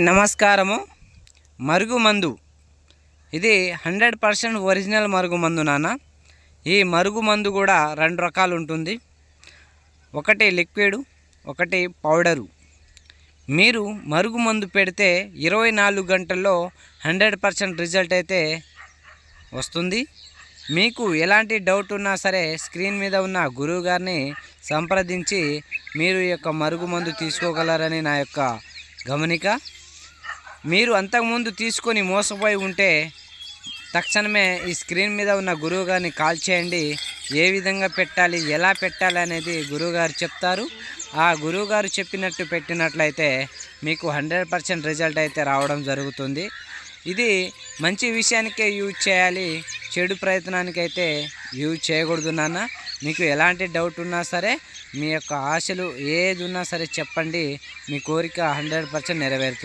నమస్కారము. మరుగుమందు ఇది hundred percent original మరుగుమందు నాన్న. ఈ మరుగుమందు కూడా రెండు రకాలు ఉంటుంది. ఒకటి లిక్విడ్ ఒకటి పౌడరు. మీరు మరుగుమందు పెడితే ఇరవై నాలుగు గంటల్లో హండ్రెడ్ పర్సెంట్ రిజల్ట్ అయితే వస్తుంది. మీకు ఎలాంటి డౌట్ ఉన్నా సరే స్క్రీన్ మీద ఉన్న గురువు గారిని సంప్రదించి మీరు ఈ యొక్క మరుగుమందు తీసుకోగలరని నా యొక్క గమనిక. మీరు అంతకుముందు తీసుకొని మోసపోయి ఉంటే తక్షణమే ఈ స్క్రీన్ మీద ఉన్న గురువు గారిని కాల్ చేయండి. ఏ విధంగా పెట్టాలి ఎలా పెట్టాలి అనేది గురువుగారు చెప్తారు. ఆ గురువుగారు చెప్పినట్టు పెట్టినట్లయితే మీకు హండ్రెడ్ పర్సెంట్ రిజల్ట్ అయితే రావడం జరుగుతుంది. ఇది మంచి విషయానికే యూజ్ చేయాలి. చెడు ప్రయత్నానికి అయితే యూజ్ చేయకూడదు నాన్న. మీకు ఎలాంటి డౌట్ ఉన్నా సరే మీ యొక్క ఆశలు ఏది ఉన్నా సరే చెప్పండి. మీ కోరిక హండ్రెడ్ పర్సెంట్ నెరవేరుతుంది.